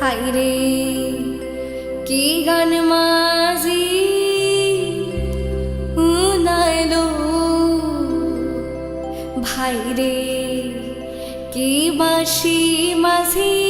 ভাইরে কি গান মাঝি উনাইলো। ভাইরে কি বাসি মাঝি?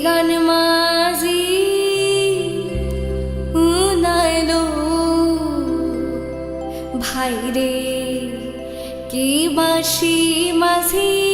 গান মাঝি উনাইলো ভাইরে কি বাসি মাঝি?